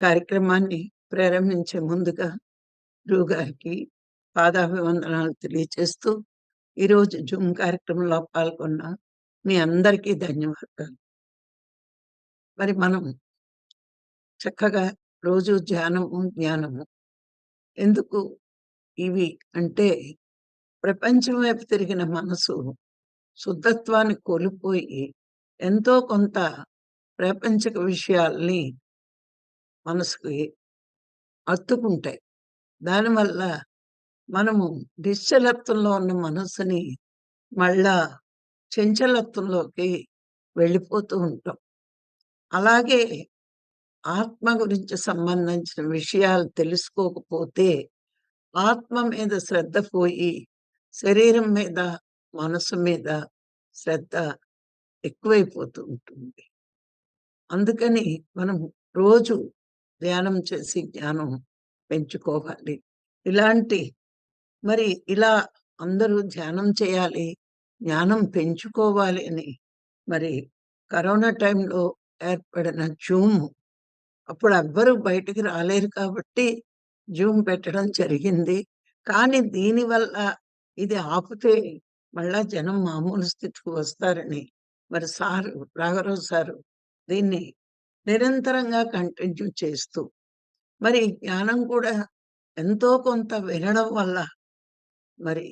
కార్యక్రమాన్ని ప్రారంభించే ముందుగా గురువుగారికి పాదాభివందనాలు తెలియచేస్తూ ఈరోజు జూమ్ కార్యక్రమంలో పాల్గొన్న మీ అందరికీ ధన్యవాదాలు. మరి మనం చక్కగా రోజు ధ్యానము జ్ఞానము ఎందుకు ఇవి అంటే ప్రపంచం వైపు తిరిగిన మనసు శుద్ధత్వాన్ని కోల్పోయి ఎంతో కొంత ప్రాపంచిక విషయాల్ని మనసుకి అత్తుకుంటాయి దానివల్ల మనము నిశ్చలత్వంలో ఉన్న మనసుని మళ్ళా చంచలత్వంలోకి వెళ్ళిపోతూ ఉంటాం. అలాగే ఆత్మ గురించి సంబంధించిన విషయాలు తెలుసుకోకపోతే ఆత్మ మీద శ్రద్ధ పోయి శరీరం మీద మనసు మీద శ్రద్ధ ఎక్కువైపోతూ ఉంటుంది. అందుకని మనం రోజు ధ్యానం చేసి జ్ఞానం పెంచుకోవాలి. ఇలాంటి మరి ఇలా అందరూ ధ్యానం చేయాలి జ్ఞానం పెంచుకోవాలి అని మరి కరోనా టైంలో ఏర్పడిన జూమ్ అప్పుడు ఎవ్వరూ బయటికి రాలేరు కాబట్టి జూమ్ పెట్టడం జరిగింది. కానీ దీనివల్ల ఇది ఆపితే మళ్ళా జనం మామూలు స్థితికి వస్తారని మరి సారు రాఘరావు సారు దీన్ని నిరంతరంగా కంటిన్యూ చేస్తూ మరి జ్ఞానం కూడా ఎంతో కొంత వినడం వల్ల మరి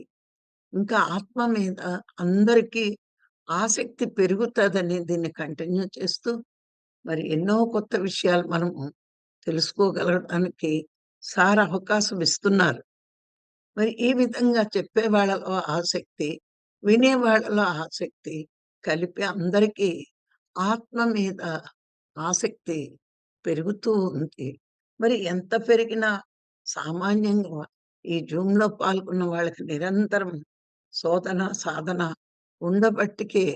ఇంకా ఆత్మ మీద అందరికీ ఆసక్తి పెరుగుతుందని దీన్ని కంటిన్యూ చేస్తూ మరి ఎన్నో కొత్త విషయాలు మనము తెలుసుకోగలగడానికి సార్ అవకాశం ఇస్తున్నారు. మరి ఈ విధంగా చెప్పే వాళ్ళలో ఆసక్తి వినే వాళ్ళలో ఆసక్తి కలిపి అందరికీ ఆత్మ మీద ఆసక్తి పెరుగుతూ ఉంది. మరి ఎంత పెరిగినా సామాన్యంగా ఈ జూమ్లో పాల్గొన్న వాళ్ళకి నిరంతరం శోధన సాధన ఉండబట్టికే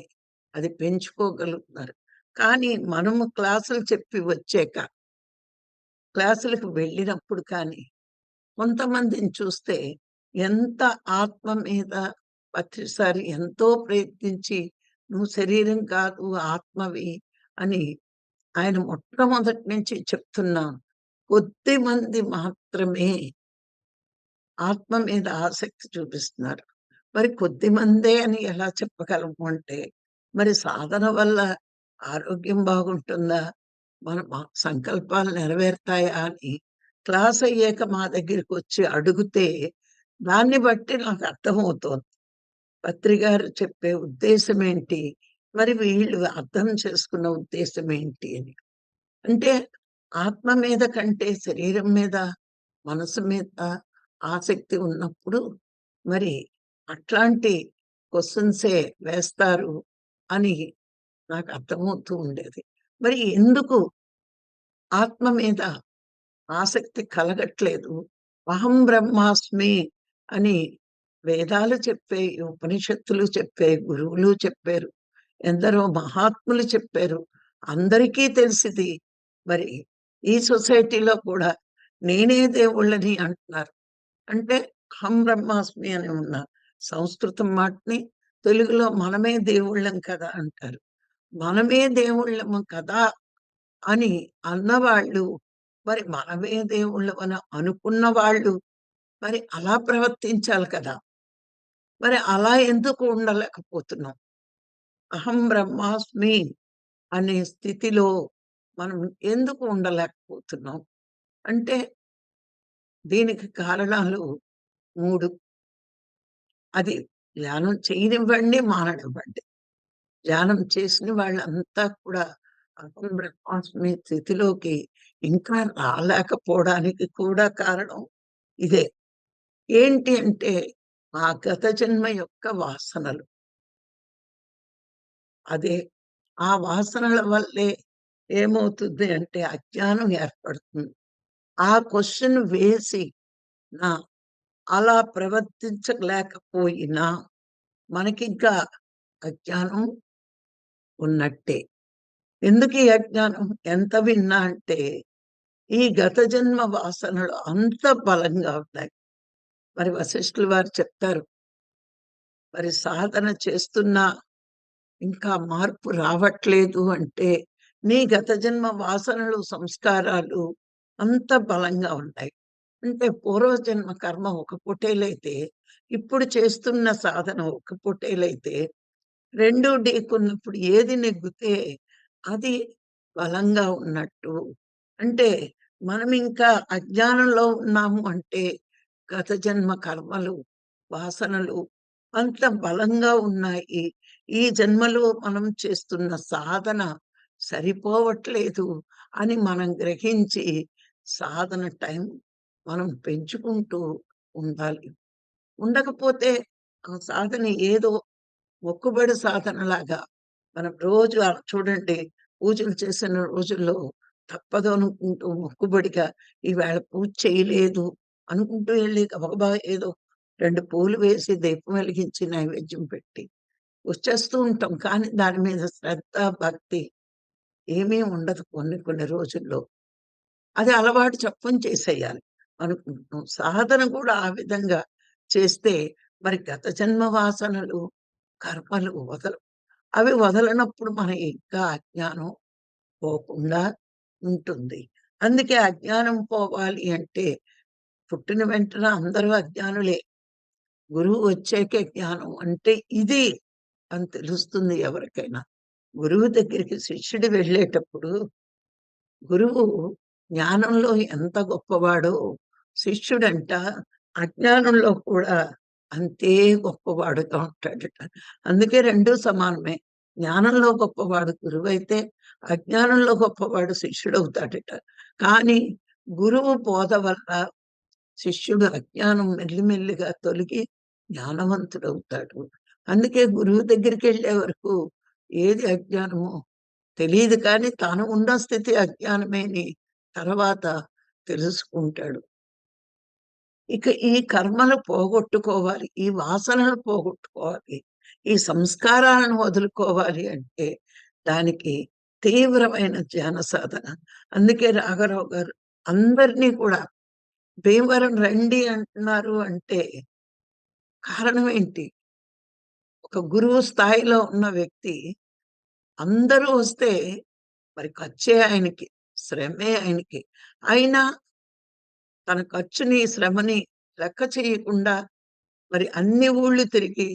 అది పెంచుకోగలుగుతున్నారు కానీ మనము క్లాసులు చెప్పి వచ్చాక క్లాసులకు వెళ్ళినప్పుడు కానీ కొంతమందిని చూస్తే ఎంత ఆత్మ మీద ప్రతిసారి ఎంతో ప్రయత్నించి నువ్వు శరీరం కాదు ఆత్మవి అని ఆయన మొట్టమొదటి నుంచి చెప్తున్నాను కొద్ది మంది మాత్రమే ఆత్మ మీద ఆసక్తి చూపిస్తున్నారు. మరి కొద్ది మందే అని ఎలా చెప్పగలము అంటే మరి సాధన వల్ల ఆరోగ్యం బాగుంటుందా? మన సంకల్పాలు నెరవేరుతాయా అని క్లాస్ అయ్యాక మా దగ్గరికి వచ్చి అడిగితే దాన్ని బట్టి నాకు అర్థమవుతోంది. పత్రికారు చెప్పే ఉద్దేశం ఏంటి? మరి వీళ్ళు అర్థం చేసుకున్న ఉద్దేశం ఏంటి అని. అంటే ఆత్మ మీద కంటే శరీరం మీద మనసు మీద ఆసక్తి ఉన్నప్పుడు మరి అట్లాంటి క్వశ్చన్సే వేస్తారు అని నాకు అర్థమవుతూ ఉండేది. మరి ఎందుకు ఆత్మ మీద ఆసక్తి కలగట్లేదు? అహం బ్రహ్మాస్మి అని వేదాలు చెప్పే ఉపనిషత్తులు చెప్పే గురువులు చెప్పారు. ఎందరో మహాత్ములు చెప్పారు. అందరికీ తెలిసింది. మరి ఈ సొసైటీలో కూడా నేనే దేవుళ్ళని అంటున్నారు. అంటే హం బ్రహ్మాస్మి అని ఉన్న సంస్కృతం మాటని తెలుగులో మనమే దేవుళ్ళం కదా అంటారు. మనమే దేవుళ్ళము కదా అని అన్నవాళ్ళు మరి మనమే దేవుళ్ళం అని అనుకున్న వాళ్ళు మరి అలా ప్రవర్తించాలి కదా. మరి అలా ఎందుకు ఉండలేకపోతున్నాం? అహం బ్రహ్మాస్మి అనే స్థితిలో మనం ఎందుకు ఉండలేకపోతున్నాం? అంటే దీనికి కారణాలు మూడు. అది ధ్యానం చేయనివ్వండి మాననివ్వండి. ధ్యానం చేసిన వాళ్ళంతా కూడా అహం బ్రహ్మాస్మి స్థితిలోకి ఇంకా రాలేకపోవడానికి కూడా కారణం ఇదే. ఏంటి అంటే ఆ గత జన్మ యొక్క వాసనలు. అదే ఆ వాసనల వల్లే ఏమవుతుంది అంటే అజ్ఞానం ఏర్పడుతుంది. ఆ క్వశ్చన్ వేసి నా అలా ప్రవర్తించలేకపోయినా మనకింకా అజ్ఞానం ఉన్నట్టే. ఎందుకు ఈ అజ్ఞానం? ఎంత విన్నా అంటే ఈ గత జన్మ వాసనలు అంత బలంగా ఉన్నాయి. మరి వశిష్ఠులు వారు చెప్తారు మరి సాధన చేస్తున్నా ఇంకా మార్పు రావట్లేదు అంటే నీ గత జన్మ వాసనలు సంస్కారాలు అంత బలంగా ఉన్నాయి. అంటే పూర్వజన్మ కర్మ ఒక పొట్టేలైతే, ఇప్పుడు చేస్తున్న సాధన ఒక పొట్టేలైతే, 2 ఢీకొన్నప్పుడు ఏది నెగ్గితే అది బలంగా ఉన్నట్టు. అంటే మనం ఇంకా అజ్ఞానంలో ఉన్నాము అంటే గత జన్మ కర్మలు, వాసనలు అంత బలంగా ఉన్నాయి. ఈ జన్మలో మనం చేస్తున్న సాధన సరిపోవట్లేదు అని మనం గ్రహించి సాధన టైం మనం పెంచుకుంటూ ఉండాలి. ఉండకపోతే ఆ సాధన ఏదో మొక్కుబడి సాధనలాగా మనం రోజు చూడండి పూజలు చేసిన రోజుల్లో తప్పదు అనుకుంటూ మొక్కుబడిగా ఈవేళ పూజ చేయలేదు అనుకుంటూ వెళ్ళి గబగబా ఏదో రెండు పూలు వేసి దీపం వెలిగించి నైవేద్యం పెట్టి వచ్చేస్తూ ఉంటాం. కానీ దాని మీద శ్రద్ధ, భక్తి ఏమీ ఉండదు కొన్ని కొన్ని రోజుల్లో. అది అలవాటు చప్పున చేసేయాలి అనుకుంటున్నాం. సాధన కూడా ఆ విధంగా చేస్తే మరి గత జన్మ వాసనలు, కర్మలు వదలవు. అవి వదలనప్పుడు మన ఇంకా అజ్ఞానం పోకుండా ఉంటుంది. అందుకే అజ్ఞానం పోవాలి అంటే పుట్టిన వెంటనే అందరూ అజ్ఞానులే. గురువు వచ్చాకే జ్ఞానం అంటే ఇది అని తెలుస్తుంది ఎవరికైనా. గురువు దగ్గరికి శిష్యుడు వెళ్ళేటప్పుడు గురువు జ్ఞానంలో ఎంత గొప్పవాడో శిష్యుడంట అజ్ఞానంలో కూడా అంతే గొప్పవాడుగా ఉంటాడట. అందుకే రెండూ సమానమే. జ్ఞానంలో గొప్పవాడు గురువైతే, అజ్ఞానంలో గొప్పవాడు శిష్యుడు అవుతాడట కానీ గురువు బోధ వల్ల శిష్యుడు అజ్ఞానం మెల్లిమెల్లిగా తొలగి జ్ఞానవంతుడవుతాడు. అందుకే గురువు దగ్గరికి వెళ్ళే వరకు ఏది అజ్ఞానమో తెలియదు కానీ తాను ఉన్న స్థితి అజ్ఞానమే అని తర్వాత తెలుసుకుంటాడు. ఇక ఈ కర్మలు పోగొట్టుకోవాలి. ఈ వాసనలు పోగొట్టుకోవాలి. ఈ సంస్కారాలను వదులుకోవాలి అంటే దానికి తీవ్రమైన ధ్యాన సాధన. అందుకే రాఘరావు గారు అందరినీ కూడా భీమవరం రండి అంటున్నారు అంటే కారణం ఏంటి? ఒక గురువు స్థాయిలో ఉన్న వ్యక్తి అందరూ వస్తే మరి ఖర్చే ఆయనకి. శ్రమే ఆయనకి. అయినా తన ఖర్చుని, శ్రమని లెక్క చేయకుండా మరి అన్ని ఊళ్ళు తిరిగి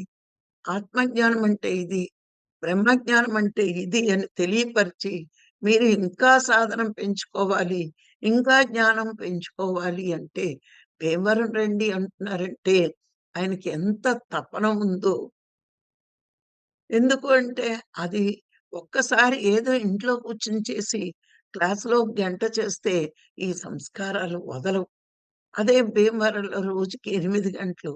ఆత్మజ్ఞానం అంటే ఇది, బ్రహ్మజ్ఞానం అంటే ఇది అని తెలియపరిచి, మీరు ఇంకా సాధనం పెంచుకోవాలి, ఇంకా జ్ఞానం పెంచుకోవాలి అంటే భీమవరం రండి అంటున్నారంటే ఆయనకి ఎంత తపన ఉందో. ఎందుకు అంటే అది ఒక్కసారి ఏదో ఇంట్లో కూర్చొని చేసి క్లాస్‌లో గంట చేస్తే ఈ సంస్కారాలు వదలవు. అదే భీమవరంలో రోజుకి ఎనిమిది గంటలు,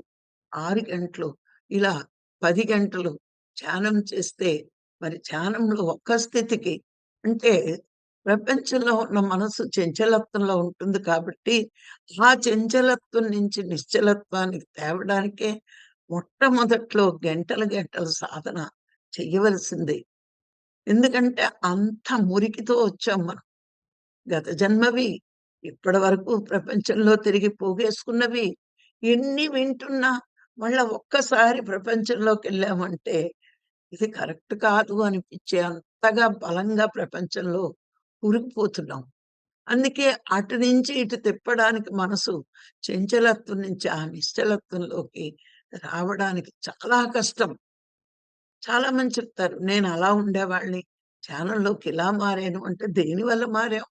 ఆరు గంటలు ఇలా పది గంటలు ధ్యానం చేస్తే మరి ధ్యానంలో ఒక్క స్థితికి అంటే ప్రపంచంలో ఉన్న మనసు చంచలత్వంలో ఉంటుంది కాబట్టి ఆ చంచలత్వం నుంచి నిశ్చలత్వానికి తేవడానికే మొట్టమొదట్లో గంటలు గంటల సాధన చెయ్యవలసిందే. ఎందుకంటే అంత మురికితో వచ్చాం మనం. గత జన్మవి, ఇప్పటి వరకు ప్రపంచంలో తిరిగి పోగేసుకున్నవి ఎన్ని వింటున్నా మళ్ళా ఒక్కసారి ప్రపంచంలోకి వెళ్ళామంటే ఇది కరెక్ట్ కాదు అనిపించే అంతగా బలంగా ప్రపంచంలో ఉరికిపోతున్నాం అందుకే అటు నుంచి ఇటు తిప్పడానికి మనసు చెంచలత్వం నుంచి ఆ నిశ్చలత్వంలోకి రావడానికి చాలా కష్టం. చాలా మంది చెప్తారు. నేను అలా ఉండేవాడిని. ధ్యానంలోకి ఇలా మారాను అంటే దేనివల్ల మారాం?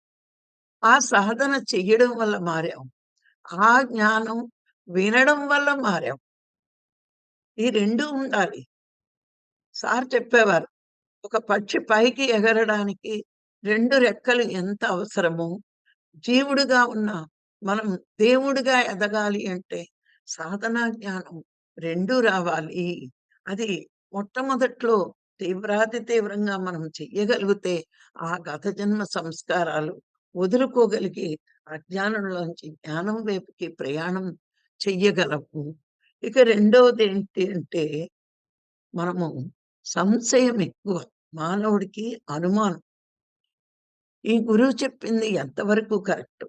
ఆ సాధన చెయ్యడం వల్ల మారాం. ఆ జ్ఞానం వినడం వల్ల మారాం. ఈ 2 ఉండాలి. సార్ చెప్పేవారు. ఒక పక్షి పైకి ఎగరడానికి 2 రెక్కలు ఎంత అవసరమో, జీవుడుగా ఉన్న మనం దేవుడిగా ఎదగాలి అంటే సాధనా జ్ఞానం 2 రావాలి. అది మొట్టమొదట్లో తీవ్రాతి తీవ్రంగా మనం చెయ్యగలిగితే ఆ గత జన్మ సంస్కారాలు వదులుకోగలిగి అజ్ఞానంలోంచి జ్ఞానం వైపుకి ప్రయాణం చెయ్యగలము. ఇక రెండోదేంటి అంటే మనము సంశయం ఎక్కువ. మానవుడికి అనుమానం. ఈ గురువు చెప్పింది ఎంతవరకు కరెక్ట్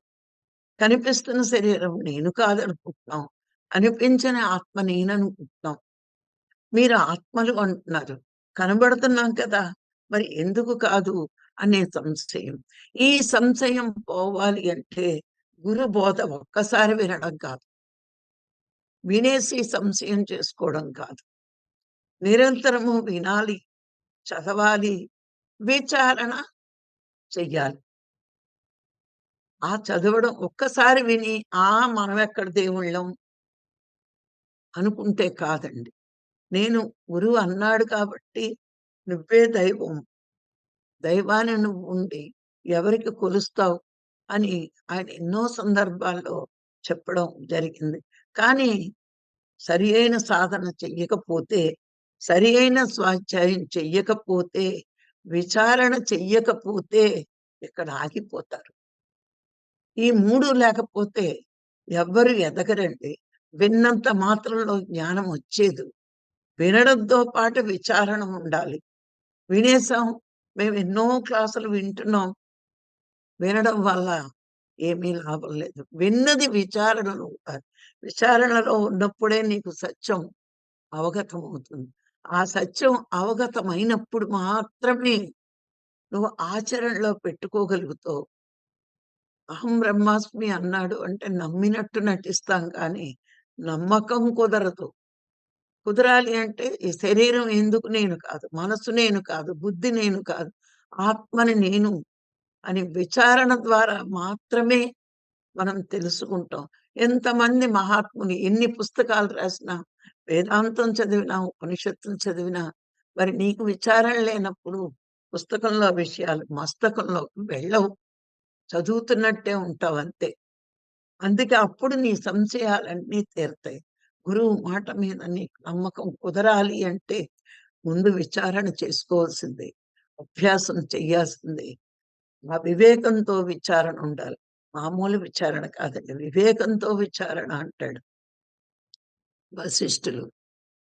కనిపిస్తున్న శరీరం నేను కాదనుకుంటున్నాం. అనిపించని ఆత్మ నేననుకుంటున్నాం. మీరు ఆత్మలు అంటున్నారు. కనబడుతున్నాం కదా! మరి ఎందుకు కాదు అనే సంశయం. ఈ సంశయం పోవాలి అంటే గురు బోధ ఒక్కసారి వినడం కాదు. వినేసి సంశయం చేసుకోవడం కాదు. నిరంతరము వినాలి, చదవాలి, విచారణ చెయ్యాలి. ఆ చదవడం ఒక్కసారి విని, ఆ! మనం ఎక్కడ దేవుళ్ళం అనుకుంటే కాదండి. నేను గురువు అన్నాడు కాబట్టి నువ్వే దైవం. దైవాన్ని నువ్వు ఉండి ఎవరికి కొలుస్తావు అని ఆయన ఎన్నో సందర్భాల్లో చెప్పడం జరిగింది. కానీ సరి అయిన సాధన చెయ్యకపోతే, సరి అయిన స్వాధ్యాయం చెయ్యకపోతే, విచారణ చెయ్యకపోతే ఇక్కడ ఆగిపోతారు. ఈ మూడు లేకపోతే ఎవ్వరు ఎదగరండి. విన్నంత మాత్రంలో జ్ఞానం వచ్చేదు. వినడంతో పాటు విచారణ ఉండాలి. వినేసాం. మేము ఎన్నో క్లాసులు వింటున్నాం. వినడం వల్ల ఏమీ లాభం లేదు. విన్నది విచారణలో ఉండాలి. విచారణలో ఉన్నప్పుడే నీకు సత్యం అవగతం అవుతుంది ఆ సత్యం అవగతమైనప్పుడు మాత్రమే నువ్వు ఆచరణలో పెట్టుకోగలుగుతావు. అహం బ్రహ్మాస్మి అన్నాడు అంటే నమ్మినట్టు నటిస్తాం కానీ, నమ్మకం కుదరదు. కుదరాలి అంటే ఈ శరీరం ఎందుకు నేను కాదు, మనసు నేను కాదు, బుద్ధి నేను కాదు, ఆత్మని నేను అని విచారణ ద్వారా మాత్రమే మనం తెలుసుకుంటాం. ఎంతమంది మహాత్ముని ఎన్ని పుస్తకాలు రాసినా, వేదాంతం చదివినా, ఉపనిషత్తులు చదివినా, మరి నీకు విచారణ లేనప్పుడు పుస్తకంలో విషయాలు మస్తకంలోకి వెళ్ళవు. చదువుతున్నట్టే ఉంటావు అంతే. అందుకే అప్పుడు నీ సంశయాలన్నీ తీరతాయి. గురువు మాట మీద నీకు నమ్మకం కుదరాలి అంటే ముందు విచారణ చేసుకోవాల్సిందే. అభ్యాసం చెయ్యాల్సిందే. ఆ వివేకంతో విచారణ ఉండాలి. మామూలు విచారణ కాదండి. వివేకంతో విచారణ అంటాడు. వశిష్ఠులు.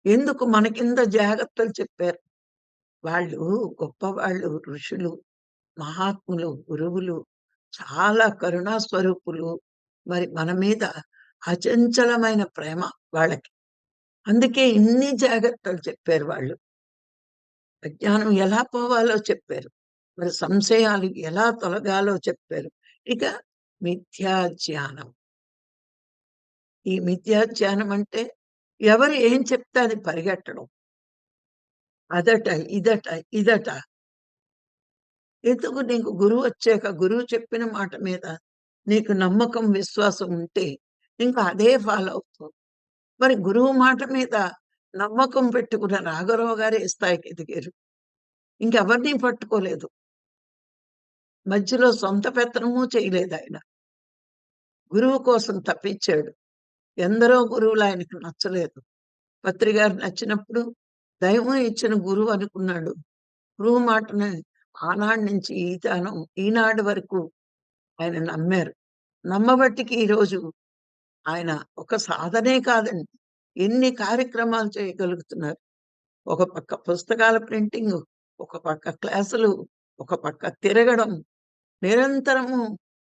ఎందుకు మనకింత జాగ్రత్తలు చెప్పారు. వాళ్ళు గొప్పవాళ్ళు, ఋషులు, మహాత్ములు, గురువులు, చాలా కరుణా స్వరూపులు. మరి మన మీద అచంచలమైన ప్రేమ వాళ్ళకి. అందుకే ఇన్ని జాగ్రత్తలు చెప్పారు వాళ్ళు. అజ్ఞానం ఎలా పోవాలో చెప్పారు. మరి సంశయాలు ఎలా తొలగాలో చెప్పారు. ఇక మిథ్యాధ్యానం ఈ మిథ్యాధ్యానం అంటే ఎవరు ఏం చెప్తే అది పరిగెట్టడం. అదట, ఇదట, ఇదట. ఎందుకు నీకు గురువు వచ్చాక గురువు చెప్పిన మాట మీద నీకు నమ్మకం, విశ్వాసం ఉంటే ఇంకా అదే ఫాలో అవుతుంది మరి గురువు మాట మీద నమ్మకం పెట్టుకున్న రాఘవరావు గారు స్థాయికి ఎదిగారు. ఇంకెవరిని పట్టుకోలేదు. మధ్యలో సొంత పెత్తనము చేయలేదాయన. గురువు కోసం తప్పించాడు. ఎందరో గురువులు ఆయనకు నచ్చలేదు. పత్రి గారు నచ్చినప్పుడు దైవం ఇచ్చిన గురువు అనుకున్నాడు. గురువు మాటని ఆనాడు నుంచి ఈ ఈనాడు వరకు ఆయన నమ్మారు. నమ్మబట్టికి ఈరోజు ఆయన ఒక సాధనే కాదండి. ఎన్ని కార్యక్రమాలు చేయగలుగుతున్నారు. ఒక పక్క పుస్తకాల ప్రింటింగు, ఒక పక్క క్లాసులు, ఒక పక్క తిరగడం, నిరంతరము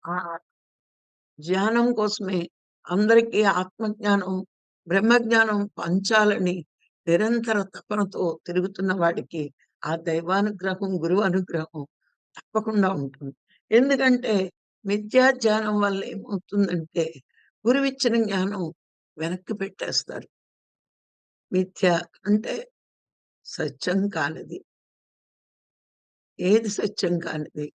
ఆ జ్ఞానం కోసమే అందరికీ ఆత్మజ్ఞానం, బ్రహ్మజ్ఞానం పంచాలని నిరంతర తపనతో తిరుగుతున్న వాడికి ఆ దైవానుగ్రహం, గురువు అనుగ్రహం తప్పకుండా ఉంటుంది. ఎందుకంటే మిథ్యా జ్ఞానం వల్ల ఏమవుతుందంటే గురువిచ్చిన జ్ఞానం వెనక్కి పెట్టేస్తారు. మిథ్య అంటే సత్యం కానిది. ఏది సత్యం కానిది.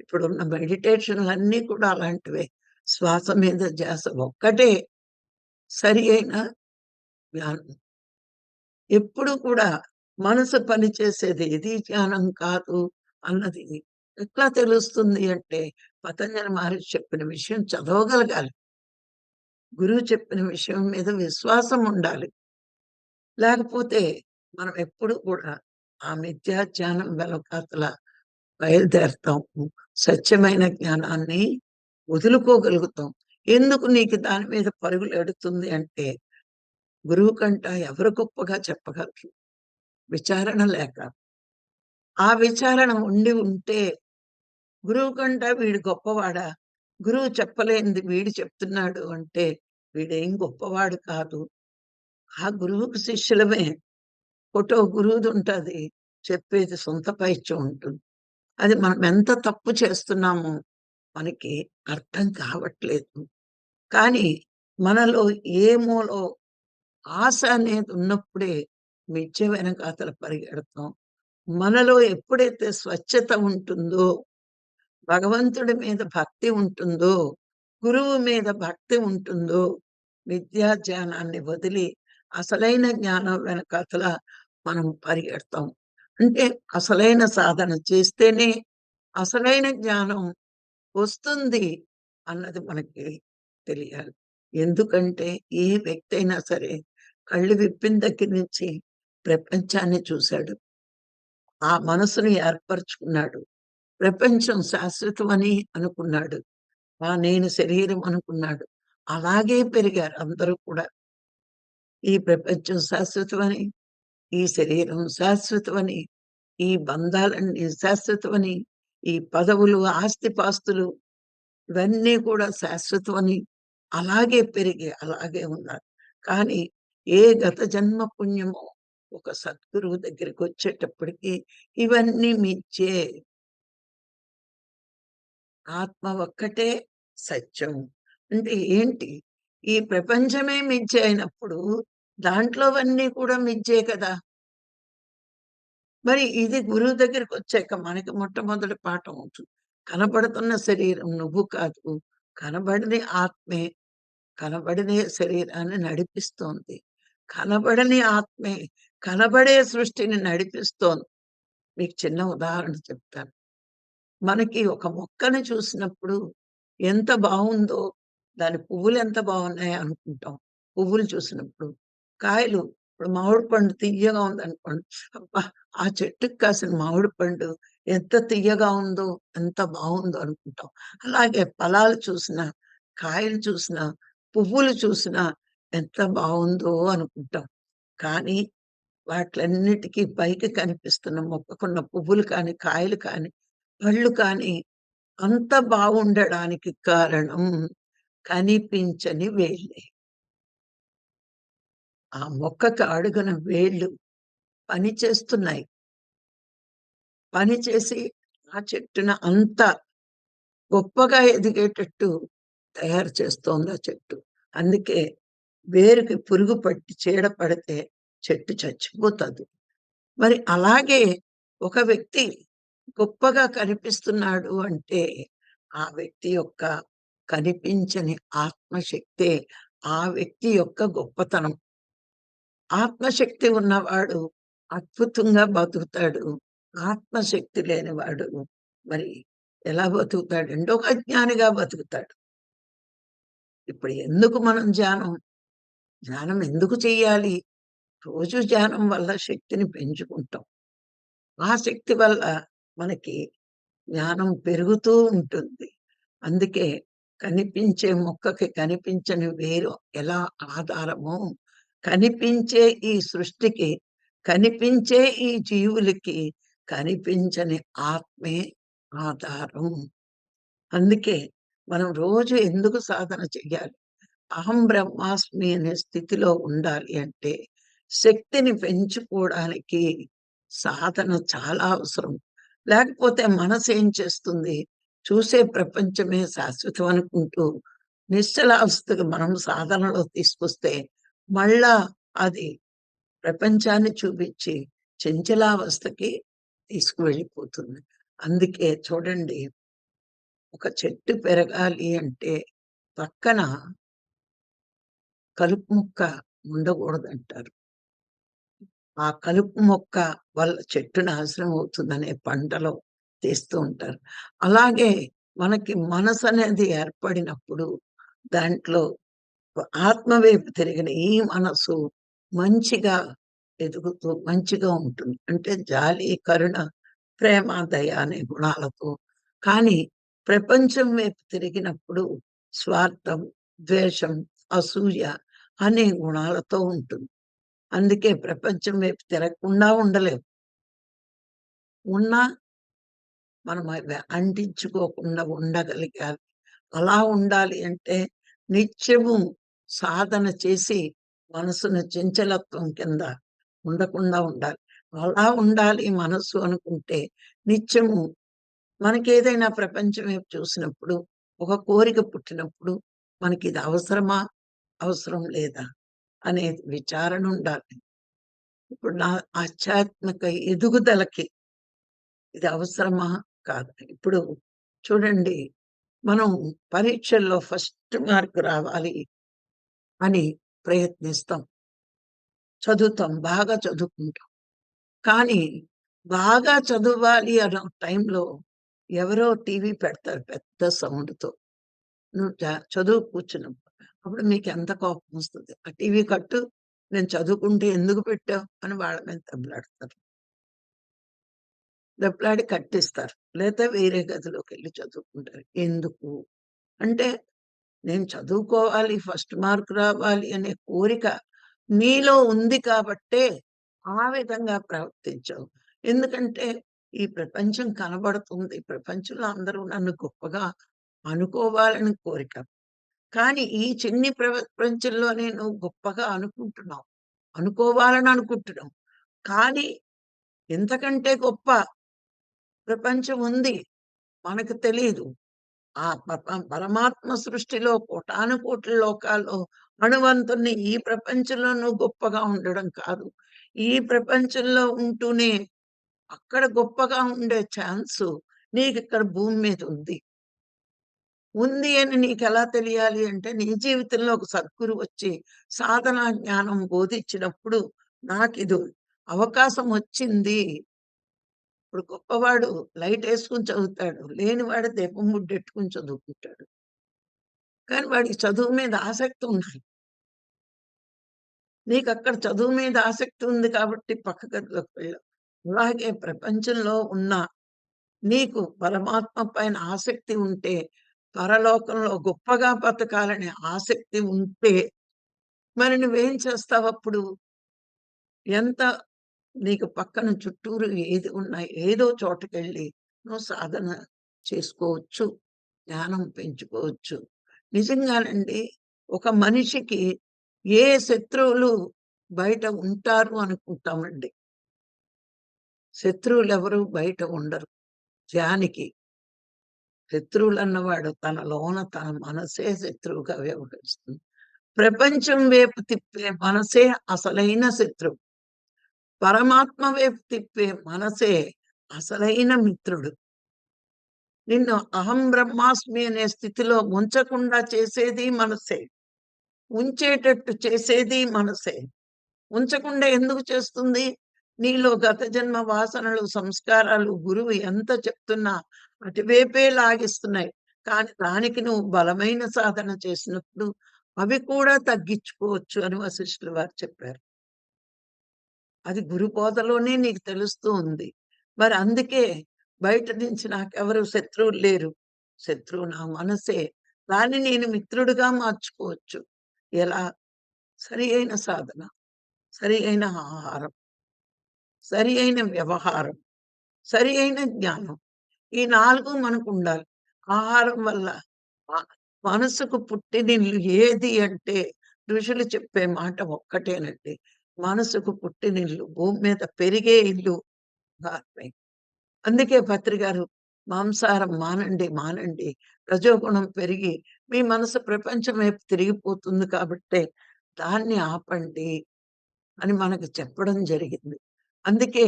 ఇప్పుడున్న మెడిటేషన్‌లన్నీ కూడా అలాంటివే. శ్వాస మీద ధ్యాస ఒక్కటే సరి అయిన జ్ఞానం. ఎప్పుడు కూడా మనసు పనిచేసేది ఏది జ్ఞానం కాదు అన్నది ఎట్లా తెలుస్తుంది అంటే పతంజలి మహర్షి చెప్పిన విషయం చదవగలగాలి. గురువు చెప్పిన విషయం మీద విశ్వాసం ఉండాలి. లేకపోతే మనం ఎప్పుడు కూడా ఆ మిథ్యాధ్యానం వెలకాతల వెనకాతల బయలుదేరతాము. సత్యమైన జ్ఞానాన్ని వదులుకోగలుగుతాం. ఎందుకు నీకు దాని మీద పరుగులెడుతుంది అంటే గురువు కంట ఎవరు గొప్పగా చెప్పగలరు? విచారణ లేక. ఆ విచారణ ఉండి ఉంటే గురువు కంట వీడు గొప్పవాడా? గురువు చెప్పలేనిది వీడు చెప్తున్నాడు అంటే వీడేం గొప్పవాడు కాదు. ఆ గురువుకు శిష్యులమే. ఫోటో గురువుది ఉంటుంది చెప్పేది సొంత పైచ్యం ఉంటుంది. అది మనం ఎంత తప్పు చేస్తున్నామో మనకి అర్థం కావట్లేదు. కానీ మనలో ఏమోలో ఆశ అనేది ఉన్నప్పుడే మిథ్య వెనకాతల పరిగెడతాం. మనలో ఎప్పుడైతే స్వచ్ఛత ఉంటుందో, భగవంతుడి మీద భక్తి ఉంటుందో, గురువు మీద భక్తి ఉంటుందో, విద్యా జ్ఞానాన్ని వదిలి అసలైన జ్ఞానం వెనకతల మనం పరిగెడతాం. అంటే అసలైన సాధన చేస్తేనే అసలైన జ్ఞానం వస్తుంది అన్నది మనకి తెలియాలి. ఎందుకంటే ఏ వ్యక్తి అయినా సరే కళ్ళు విప్పిన దగ్గర నుంచి ప్రపంచాన్ని చూశాడు. ఆ మనసును ఏర్పరచుకున్నాడు. ప్రపంచం శాశ్వతమని అనుకున్నాడు. ఆ నేను శరీరం అనుకున్నాడు. అలాగే పెరిగారు అందరూ కూడా. ఈ ప్రపంచం శాశ్వతమని, ఈ శరీరం శాశ్వతమని, ఈ బంధాలన్నీ శాశ్వతమని, ఈ పదవులు, ఆస్తిపాస్తులు ఇవన్నీ కూడా శాశ్వతమని అలాగే పెరిగి అలాగే ఉన్నారు. కానీ ఏ గత జన్మ పుణ్యమో ఒక సద్గురువు దగ్గరికి వచ్చేటప్పటికి ఇవన్నీ మిథ్యే. ఆత్మ ఒక్కటే సత్యం. అంటే ఏంటి? ఈ ప్రపంచమే మిథ్య అయినప్పుడు దాంట్లోవన్నీ కూడా మిథ్యే కదా! మరి ఇది గురువు దగ్గరికి వచ్చాక మనకి మొట్టమొదటి పాఠం అవుతుంది. కనబడుతున్న శరీరం నువ్వు కాదు. కనబడని ఆత్మే, కనబడని శరీరాన్ని నడిపిస్తోంది. కనబడని ఆత్మే, కనబడే సృష్టిని నడిపిస్తోంది. మీకు చిన్న ఉదాహరణ చెప్తాను. మనకి ఒక మొక్కని చూసినప్పుడు ఎంత బాగుందో దాని పువ్వులు ఎంత బాగున్నాయి అనుకుంటాం. పువ్వులు చూసినప్పుడు. కాయలు ఇప్పుడు మామిడి పండు తియ్యగా ఉందనుకోండి. అబ్బా! ఆ చెట్టుకి కాసిన మామిడి పండు ఎంత తియ్యగా ఉందో, ఎంత బాగుందో అనుకుంటాం. అలాగే ఫలాలు చూసినా, కాయలు చూసినా, పువ్వులు చూసినా ఎంత బాగుందో అనుకుంటాం. కానీ వాటిలన్నిటికీ పైకి కనిపిస్తున్న మొక్కకున్న పువ్వులు కానీ, కాయలు కానీ, పళ్ళు కానీ అంత బాగుండడానికి కారణం కనిపించని వేళ్ళే. ఆ మొక్కకు అడుగున వేళ్ళు పని చేస్తున్నాయి. పని చేసి ఆ చెట్టున అంత గొప్పగా ఎదిగేటట్టు తయారు చేస్తోంది ఆ చెట్టు. అందుకే వేరుకి పురుగు పట్టి చీడ పడితే చెట్టు చచ్చిపోతుంది మరి అలాగే ఒక వ్యక్తి గొప్పగా కనిపిస్తున్నాడు అంటే ఆ వ్యక్తి యొక్క కనిపించని ఆత్మశక్తే ఆ వ్యక్తి యొక్క గొప్పతనం. ఆత్మశక్తి ఉన్నవాడు అద్భుతంగా బతుకుతాడు. ఆత్మశక్తి లేనివాడు మరి ఎలా బతుకుతాడంటే ఒక అజ్ఞానిగా బతుకుతాడు. ఇప్పుడు ఎందుకు మనం ధ్యానం? ధ్యానం ఎందుకు చెయ్యాలి? రోజు ధ్యానం వల్ల శక్తిని పెంచుకుంటాం. ఆ శక్తి వల్ల మనకి జ్ఞానం పెరుగుతూ ఉంటుంది. అందుకే కనిపించే మొక్కకి కనిపించని వేరు ఎలా ఆధారమో, కనిపించే ఈ సృష్టికి, కనిపించే ఈ జీవులకి కనిపించని ఆత్మే ఆధారం. అందుకే మనం రోజు ఎందుకు సాధన చెయ్యాలి? అహం బ్రహ్మాస్మి అనే స్థితిలో ఉండాలి అంటే శక్తిని పెంచుకోవడానికి సాధన చాలా అవసరం. లేకపోతే మనసు ఏం చేస్తుంది? చూసే ప్రపంచమే శాశ్వతం అనుకుంటూ నిశ్చలావస్థకు మనం సాధనలో తీసుకొస్తే మళ్ళా అది ప్రపంచాన్ని చూపించి చంచలావస్థకి తీసుకువెళ్ళిపోతుంది. అందుకే చూడండి ఒక చెట్టు పెరగాలి అంటే పక్కన కలుపు ముక్క ఉండకూడదంటారు. ఆ కలుపు మొక్క వల్ల చెట్టు నాశనం అవుతుందనే పంటలో తీస్తూ ఉంటారు. అలాగే మనకి మనసు అనేది ఏర్పడినప్పుడు దాంట్లో ఆత్మ వైపు తిరిగిన ఈ మనసు మంచిగా ఎదుగుతూ మంచిగా ఉంటుంది. అంటే జాలి, కరుణ, ప్రేమ, దయ అనే గుణాలతో. కానీ ప్రపంచం వైపు తిరిగినప్పుడు స్వార్థం, ద్వేషం, అసూయ అనే గుణాలతో ఉంటుంది. అందుకే ప్రపంచం వైపు తిరగకుండా ఉండలేం. ఉన్నా మనం అవి అంటించుకోకుండా ఉండగలిగాలి. అలా ఉండాలి అంటే నిత్యము సాధన చేసి మనసును చంచలత్వం కింద ఉండకుండా ఉండాలి. అలా ఉండాలి మనసు అనుకుంటే నిత్యము మనకేదైనా ప్రపంచం వైపు చూసినప్పుడు, ఒక కోరిక పుట్టినప్పుడు మనకి ఇది అవసరమా? అవసరం లేదా? అనే విచారణ ఉండాలి. ఇప్పుడు నా ఆధ్యాత్మిక ఎదుగుదలకి ఇది అవసరమా? కాదు ఇప్పుడు చూడండి మనం పరీక్షల్లో ఫస్ట్ మార్క్ రావాలి అని ప్రయత్నిస్తాం. చదువుతాం. బాగా చదువుకుంటాం. కానీ బాగా చదవాలి అన్న టైంలో ఎవరో టీవీ పెడతారు పెద్ద సౌండ్‌తో. నువ్వు చదువు కూర్చున్నావు అప్పుడు మీకు ఎంత కోపం వస్తుంది. ఆ టీవీ కట్టు, నేను చదువుకుంటే ఎందుకు పెట్టావు? అని వాళ్ళ మీద దెబ్బలాడతారు. దెబ్బలాడి కట్టిస్తారు. లేతే వేరే గదిలోకెళ్ళి చదువుకుంటారు. ఎందుకు? అంటే నేను చదువుకోవాలి, ఫస్ట్ మార్క్ రావాలి అనే కోరిక నీలో ఉంది కాబట్టే ఆ విధంగా ప్రవర్తించావు. ఎందుకంటే ఈ ప్రపంచం కనబడుతుంది. ప్రపంచంలో అందరూ నన్ను గొప్పగా అనుకోవాలని కోరిక. కానీ ఈ చిన్ని ప్రపంచంలోనే నువ్వు గొప్పగా అనుకుంటున్నావు. అనుకోవాలని అనుకుంటున్నావు. కానీ ఎంతకంటే గొప్ప ప్రపంచం ఉంది. మనకు తెలీదు. ఆ పరమాత్మ సృష్టిలో కోటానుకోట్ల లోకాల్లో అణువంతుని ఈ ప్రపంచంలో నువ్వు గొప్పగా ఉండడం కాదు. ఈ ప్రపంచంలో ఉంటూనే అక్కడ గొప్పగా ఉండే ఛాన్సు ఇక్కడ భూమి మీద ఉంది. ఉంది అని నీకెలా తెలియాలి అంటే, నీ జీవితంలో ఒక సద్గురు వచ్చి సాధన జ్ఞానం బోధించినప్పుడు నాకు ఇది అవకాశం వచ్చింది. ఇప్పుడు గొప్పవాడు లైట్ వేసుకుని చదువుతాడు. లేనివాడు దీపం ముడ్డెట్టుకుని చదువుకుంటాడు. కానీ వాడికి చదువు మీద ఆసక్తి ఉంది నీకు అక్కడ చదువు మీద ఆసక్తి ఉంది కాబట్టి పక్క గదిలోకి వెళ్ళావు. అలాగే ప్రపంచంలో ఉన్న నీకు పరమాత్మ పైన ఆసక్తి ఉంటే, పరలోకంలో గొప్పగా బతకాలనే ఆసక్తి ఉంటే, మరి నువ్వేం చేస్తావప్పుడు? ఎంత నీకు పక్కన చుట్టూరు ఏది ఉన్నా ఏదో చోటకెళ్ళి నువ్వు సాధన చేసుకోవచ్చు. జ్ఞానం పెంచుకోవచ్చు. నిజంగానండి ఒక మనిషికి ఏ శత్రువులు బయట ఉంటారు అనుకుంటామండి. శత్రువులు ఎవరు బయట ఉండరు. శత్రువులు శత్రువులన్నవాడు తన లోన తన మనసే శత్రువుగా వ్యవహరిస్తుంది. ప్రపంచం వైపు తిప్పే మనసే అసలైన శత్రువు. పరమాత్మ వైపు తిప్పే మనసే అసలైన మిత్రుడు. నిన్ను అహం బ్రహ్మాస్మి అనే స్థితిలో ఉంచకుండా చేసేది మనసే. ఉంచేటట్టు చేసేది మనసే. ఉంచకుండా ఎందుకు చేస్తుంది? నీలో గత జన్మ వాసనలు, సంస్కారాలు గురువు ఎంత చెప్తున్నా అటువైపే లాగిస్తున్నాయి. కానీ దానికి నువ్వు బలమైన సాధన చేసినప్పుడు అవి కూడా తగ్గించుకోవచ్చు అని వశిష్ఠుల వారు చెప్పారు. అది గురు బోధలోనే నీకు తెలుస్తూ ఉంది. మరి అందుకే బయట నుంచి నాకెవరు శత్రువులు లేరు. శత్రువు నా మనసే. దాన్ని నేను మిత్రుడిగా మార్చుకోవచ్చు. ఎలా? సరి అయిన సాధన, సరి అయిన ఆహారం, సరి అయిన వ్యవహారం, సరి అయిన జ్ఞానం. ఈ నాలుగు మనకు ఉండాలి ఆహారం వల్ల మనసుకు పుట్టినిల్లు ఏది అంటే ఋషులు చెప్పే మాట ఒక్కటేనండి. మనసుకు పుట్టినిల్లు, భూమి మీద పెరిగే ఇల్లు ఆత్మే. అందుకే పత్రి గారు మాంసాహారం మానండి, మానండి. రజోగుణం పెరిగి మీ మనసు ప్రపంచం వైపు తిరిగిపోతుంది కాబట్టే దాన్ని ఆపండి అని మనకు చెప్పడం జరిగింది. అందుకే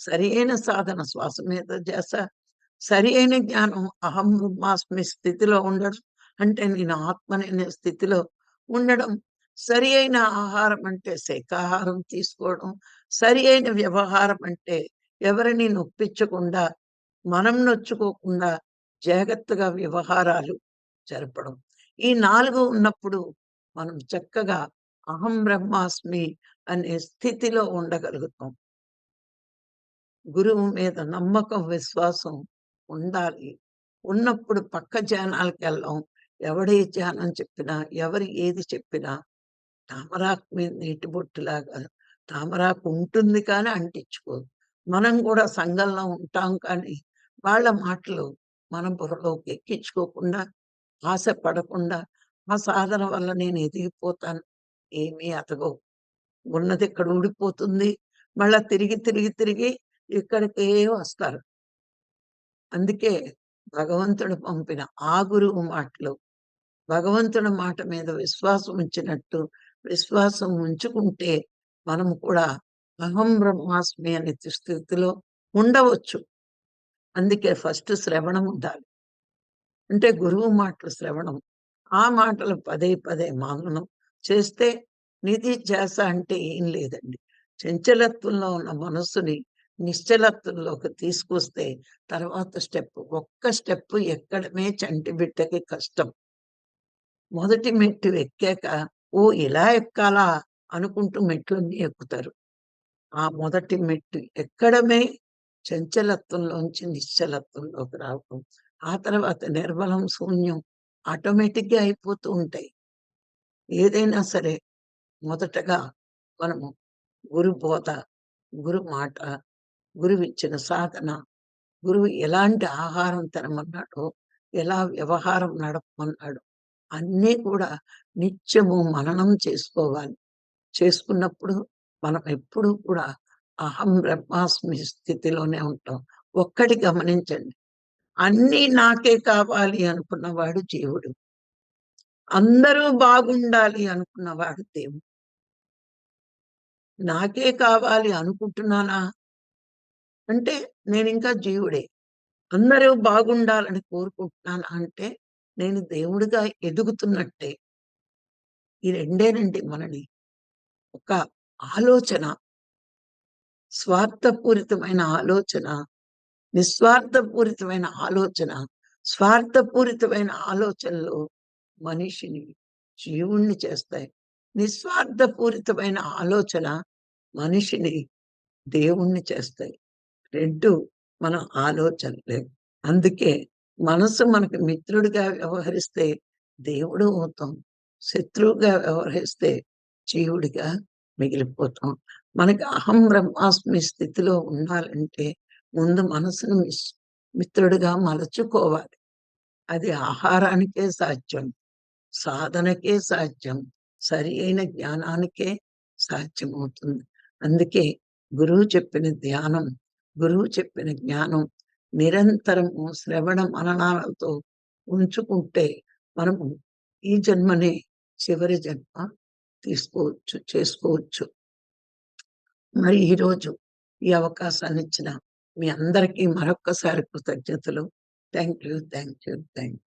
సరైన సాధన శ్వాస మీద చేస్తా సరి అయిన జ్ఞానం అహం బ్రహ్మాస్మి స్థితిలో ఉండడం. అంటే నేను ఆత్మననే స్థితిలో ఉండడం. సరి అయిన ఆహారం అంటే శాఖాహారం తీసుకోవడం. సరి అయిన వ్యవహారం అంటే ఎవరిని నొప్పించకుండా, మనం నొచ్చుకోకుండా జాగ్రత్తగా వ్యవహారాలు జరపడం. ఈ నాలుగు ఉన్నప్పుడు మనం చక్కగా అహం బ్రహ్మాస్మి అనే స్థితిలో ఉండగలుగుతాం. గురువు మీద నమ్మకం, విశ్వాసం ఉండాలి. ఉన్నప్పుడు పక్క ధ్యానాలకెళ్ళం. ఎవడే ధ్యానం చెప్పినా, ఎవరు ఏది చెప్పినా తామరాకు మీద నీటి బొట్టులాగా తామరాకు ఉంటుంది కానీ అంటించుకోదు. మనం కూడా సంఘంలో ఉంటాం కానీ, వాళ్ళ మాటలు మన బుర్రలోకి ఎక్కించుకోకుండా, ఆశ పడకుండా, ఆ సాధన వల్ల నేను ఎదిగిపోతాను. ఏమీ అతగో ఉన్నది ఇక్కడ ఊడిపోతుంది. మళ్ళా తిరిగి, తిరిగి, తిరిగి ఇక్కడికే వస్తారు. అందుకే భగవంతుడు పంపిన ఆ గురువు మాటలు భగవంతుడి మాట మీద విశ్వాసం ఉంచినట్టు విశ్వాసం ఉంచుకుంటే మనం కూడా అహం బ్రహ్మాస్మి అనే స్థితిలో ఉండవచ్చు. అందుకే ఫస్ట్ శ్రవణం ఉండాలి. అంటే గురువు మాటలు శ్రవణం. ఆ మాటలు పదే పదే మాననం చేస్తే నిధి చేస అంటే ఏం లేదండి. చంచలత్వంలో ఉన్న మనస్సుని నిశ్చలత్వంలోకి తీసుకొస్తే తర్వాత స్టెప్ ఒక్క స్టెప్ ఎక్కడమే చంటి బిడ్డకి కష్టం. మొదటి మెట్టు ఎక్కాక ఓ ఇలా ఎక్కాలా? అనుకుంటూ మెట్లన్నీ ఎక్కుతారు. ఆ మొదటి మెట్టు ఎక్కడమే చంచలత్వంలోంచి నిశ్చలత్వంలోకి రావడం ఆ తర్వాత నిర్బలం శూన్యం ఆటోమేటిక్గా అయిపోతూ ఉంటాయి. ఏదైనా సరే మొదటగా మనము గురు బోధ గురు మాట గురువు ఇచ్చిన సాధన. గురువు ఎలాంటి ఆహారం తినమన్నాడో ఎలా వ్యవహారం నడపమన్నాడు అన్నీ కూడా నిత్యము మననం చేసుకోవాలి. చేసుకున్నప్పుడు మనం ఎప్పుడూ కూడా అహం బ్రహ్మాస్మి స్థితిలోనే ఉంటాం. ఒక్కటి గమనించండి. అన్నీ నాకే కావాలి అనుకున్నవాడు జీవుడు. అందరూ బాగుండాలి అనుకున్నవాడు దేవుడు. నాకే కావాలి అనుకుంటున్నానా? అంటే నేను ఇంకా జీవుడే. అందరూ బాగుండాలని కోరుకుంటున్నాను అంటే నేను దేవుడిగా ఎదుగుతున్నట్టే. ఈ రెండేనండి మనని ఒక ఆలోచన. స్వార్థపూరితమైన ఆలోచన. నిస్వార్థపూరితమైన ఆలోచన. స్వార్థపూరితమైన ఆలోచనలు మనిషిని జీవుణ్ణి చేస్తాయి. నిస్వార్థపూరితమైన ఆలోచన మనిషిని దేవుణ్ణి చేస్తాయి. రెండు మన ఆలోచనలే. అందుకే మనసు మనకు మిత్రుడిగా వ్యవహరిస్తే దేవుడు అవుతాం. శత్రువుగా వ్యవహరిస్తే జీవుడిగా మిగిలిపోతాం. మనకి అహం బ్రహ్మాస్మి స్థితిలో ఉండాలంటే ముందు మనసును మిత్రుడిగా మలచుకోవాలి. అది ఆహారానికే సాధ్యం సాధనకే సాధ్యం సరి అయిన జ్ఞానానికే సాధ్యమవుతుంది. అందుకే గురువు చెప్పిన ధ్యానం గురువు చెప్పిన జ్ఞానం నిరంతరము శ్రవణ మననాలతో ఉంచుకుంటే మనము ఈ జన్మనే చివరి జన్మ తీసుకోవచ్చు చేసుకోవచ్చు. మరి ఈరోజు ఈ అవకాశాన్ని ఇచ్చిన మీ అందరికీ మరొక్కసారి కృతజ్ఞతలు. Thank you thank you thank you